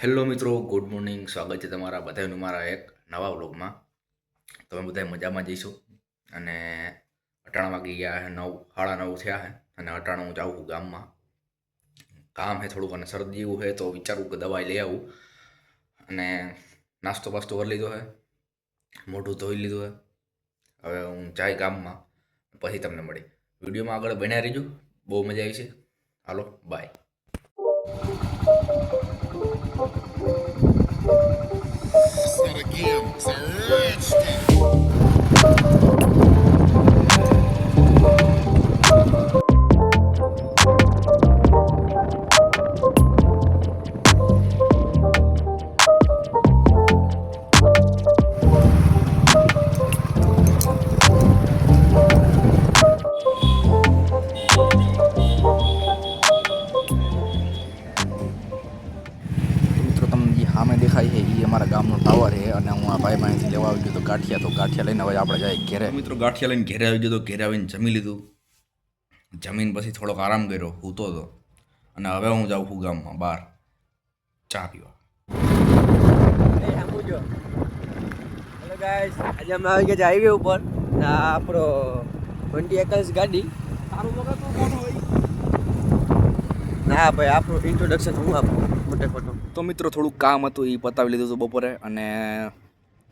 Hello મિત્રો, good morning. સ્વાગત છે તમારા બધાનું મારા એક નવા વ્લોગમાં. તમે બધા મજામાં જઈશું અને અટાણા વાગી ગયા છે નવ, સાડા નવ થયા છે અને અટાણા હું જાઉં છું ગામમાં. કામ છે થોડુંક અને શરદી એવું છે તો વિચારું કે દવાઈ લઈ આવું. અને નાસ્તો બાસ્તો કરી લીધો છે મોઢું ધોઈ લીધું છે હવે હું જાય ગામમાં, પછી તમને મળી. વિડીયોમાં આગળ બન્યા રહીજો. બહુ મજા આવી છે. હાલો બાય ગાંઠિયા લઈને હવે આપણે જાય ઘેરે. મિત્રો ગાંઠિયા લઈને ઘેરે આવી ગયો તો ઘેરે આવીને જમી લીધું. જમીન પછી થોડોક આરામ કર્યો સૂતો હતો. અને હવે હું જાઉં છું ગામમાં બહાર ચા પીવા. હેલો ગાઈસ આજે અમે આવી ગયા હાઈવે ઉપર. આપણો ટ્વેન્ટી એકર્સ ગાડી. ના ભાઈ આપણું ઇન્ટ્રોડક્શન હું આપું મોટે ખોટું તો મિત્રો થોડુંક કામ હતું એ પતાવી લીધું હતું બપોરે. અને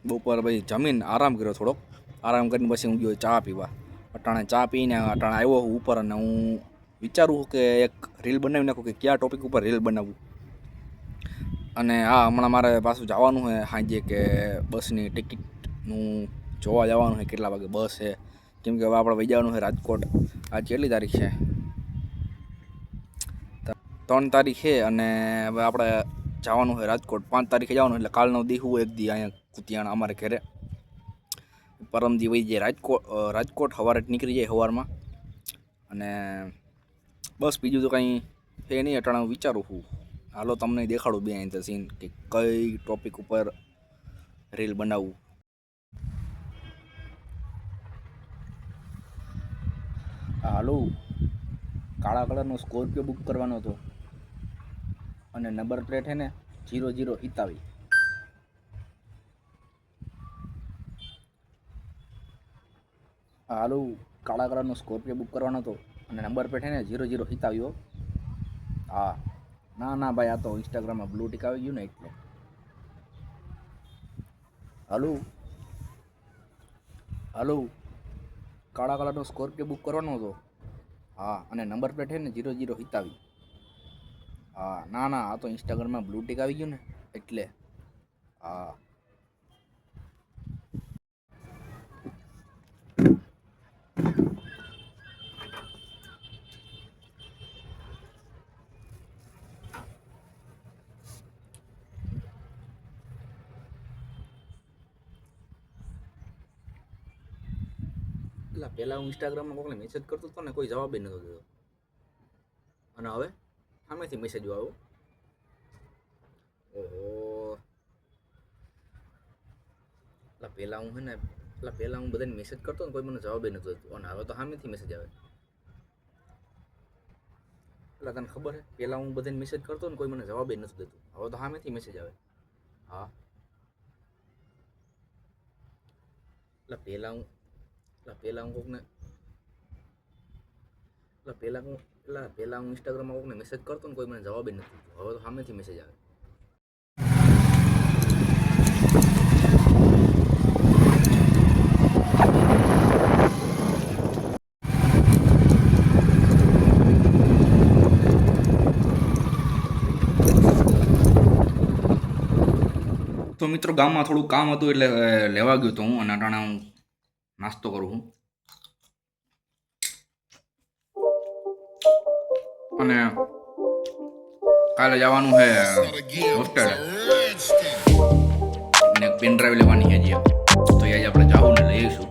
બપોરે પછી જમીન આરામ કર્યો થોડોક. આરામ કરીને પછી હું ગયો ચા પીવા. અટાણે ચા પીને અટાણે આવ્યો ઉપર અને હું વિચારું કે એક રીલ બનાવી નાખું કે કયા ટોપિક ઉપર રીલ બનાવવું અને હા, હમણાં મારે પાછું જવાનું છે સાંજે કે બસની ટિકિટનું જોવા જવાનું છે, કેટલા વાગે બસ છે. કેમ કે હવે આપણે વૈજાવાનું જવાનું છે રાજકોટ. આજ કેટલી તારીખ છે? ત્રણ તારીખ છે અને હવે આપણે જવાનું છે રાજકોટ. પાંચ તારીખે જવાનું, એટલે કાલનો દી હું એક દી અહીંયા કુતિયાણા અમારે ઘરે. પરમ દિવસ જે રાજકોટ રાજકોટ સવારે નીકળી જાય સવારમાં અને બસ બીજું તો કંઈ છે નહીં, અટાણે હું વિચારું છું. હાલો તમને દેખાડું બે અહીં સીન કે કઈ ટોપિક ઉપર રીલ બનાવવું હાલો, કાળા કલરનો સ્કોર્પિયો બુક કરવાનો હતો. અને નંબર પ્લેટ છે ને જીરો જીરો ઇતાવી હાલો કાળા કલરનો સ્કોર્પિયો બુક કરવાનો હતો અને નંબર છે ને જીરો જીરો આવ્યો હા. ના ના ભાઈ, આ તો ઇન્સ્ટાગ્રામમાં બ્લુ ટીક આવી ગયું ને એટલે. હાલો. હાલો. કાળા કલરનો સ્કોર્પિયો બુક કરવાનો હતો. હા, અને નંબર પ્લેટ છે ને જીરો જીરો હિતાવી. હા, ના ના, આ તો ઇન્સ્ટાગ્રામમાં બ્લુ ટીક આવી ગયું ને એટલે. હા. એટલે પહેલાં હું ઇન્સ્ટાગ્રામમાં કોઈને મેસેજ કરતો હતો ને કોઈ જવાબ નહોતો દેતો અને હવે સામેથી મેસેજ આવ્યો. ઓહો. એટલે પહેલાં હું છે ને, એટલે પહેલાં હું બધાને મેસેજ કરતો ને કોઈ મને જવાબ નહોતો દેતો અને હવે તો સામેથી મેસેજ આવે. એટલે તને ખબર છે પહેલાં હું બધાને મેસેજ કરતો ને કોઈ મને જવાબ નહોતું દેતું. હવે તો સામેથી મેસેજ આવે. હા. એટલે પહેલાં હું એટલે પહેલાં હું કોકને એટલે પહેલાં હું એટલે પહેલાં હું ઇન્સ્ટાગ્રામમાં કોકને મેસેજ કરતો ને કોઈ મને જવાબ નથી. હવે તો સામેથી મેસેજ આવે તો મિત્રો ગામમાં થોડું કામ હતું એટલે લેવા ગયો હતો હું અને અટાણા હું નાસ્તો કરું હું અને કાલે જવાનું છે હોસ્ટેલ. અને પેન ડ્રાઈવ લેવાની છે હજી. તો આજે આપણે જાવું ને લઈશું.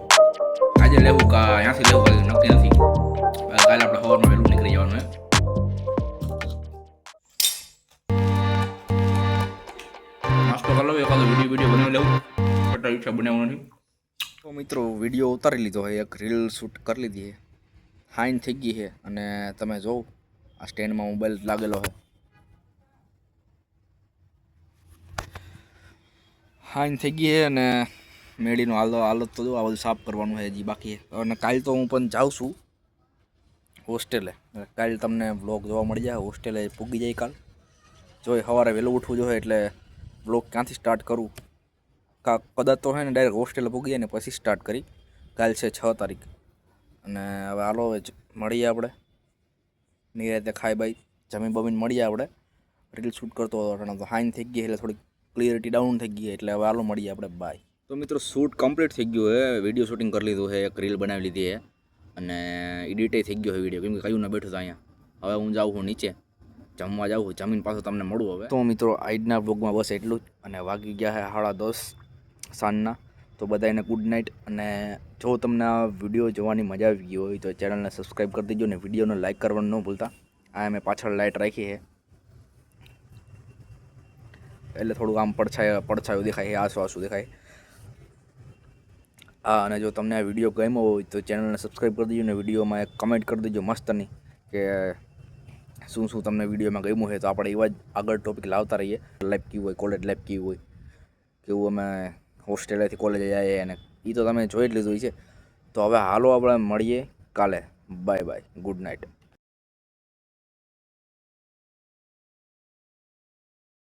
આજે લેવું કા અહીંયાથી લેવું કાલે નક્કી નથી. કાલે આપણે સવારમાં વહેલું નીકળી જવાનું છે. નાસ્તો કરી લઉં, એકાદો વીડિયો વીડિયો બનાવી લેવું બટ ઈચ્છા બનાવવું તો મિત્રો વીડિયો ઉતારી લીધો હોય એક રીલ શૂટ કરી લીધી છે હાઈન થઈ ગઈ છે અને તમે જોવો આ સ્ટેન્ડમાં મોબાઈલ લાગેલો છે હાઈન થઈ ગઈ છે અને મેળીનો હાલો હાલત તો જો આ બધું સાફ કરવાનું છે હજી બાકી. અને કાલ તો હું પણ જાઉં છું હોસ્ટેલે. કાલ તમને વ્લોગ જોવા મળી જાય હોસ્ટેલે પૂગી જાય કાલ. જો સવારે વહેલું ઉઠવું જોઈએ એટલે વ્લોગ ક્યાંથી સ્ટાર્ટ કરું? કા કદાચ તો હે ને ડાયરેક્ટ હોસ્ટેલ પૂગી જાય ને પછી સ્ટાર્ટ કરી. કાલ છે છ તારીખ. અને હવે હાલો હવે મળીએ આપણે. નિરાતે ખાઈ બાઈ જમીન બમીન મળીએ આપણે. રીલ શૂટ કરતો હતો અટાણે તો હાઈન થઈ ગઈ એટલે થોડીક ક્લિયરિટી ડાઉન થઈ ગઈ એટલે હવે હાલો મળીએ આપણે બાય તો મિત્રો શૂટ કમ્પ્લીટ થઈ ગયું છે વીડિયો શૂટિંગ કરી લીધું છે એક રીલ બનાવી લીધી છે અને એડિટે થઈ ગયો છે વીડિયો કેમ કે કયું ના બેઠું તો અહીંયા. હવે હું જાઉં છું નીચે. જમવા જાઉં છું જમીન પાછું તમને મળું હવે. તો મિત્રો આજના બ્લોગમાં બસ એટલું જ. અને વાગી ગયા છે સાડા દસ. સાંજના. તો બધાને ગુડ નાઇટ અને જો તમને આ વીડિયો જોવાની મજા આવી ગઈ હોય તો ચેનલને સબસ્ક્રાઈબ કરી દેજો ને વિડીયોને લાઇક કરવાનું ન ભૂલતા. આ મેં પાછળ લાઇટ રાખી છે. એટલે થોડુંક આમ પડછાયો, પડછાયું દેખાય છે, આસુ આસુ દેખાય હા અને જો તમને આ વીડિયો ગમ્યો હોય તો ચેનલને સબસ્ક્રાઈબ કરી દેજો ને વિડીયોમાં એક કમેન્ટ કરી દેજો મસ્તની કે શું શું તમને વિડીયોમાં ગમ્યું છે. તો આપણે એવા જ આગળ ટોપિક લાવતા રહીએ. લાઈફ કેવું હોય કોલેજ લાઈફ કેવું હોય, કેવું અમે હોસ્ટેલેથી કોલેજે જઈએ અને એ તો તમે જોઈ જ લીધું છે. તો હવે હાલો આપણે મળીએ કાલે. Bye bye. Good night.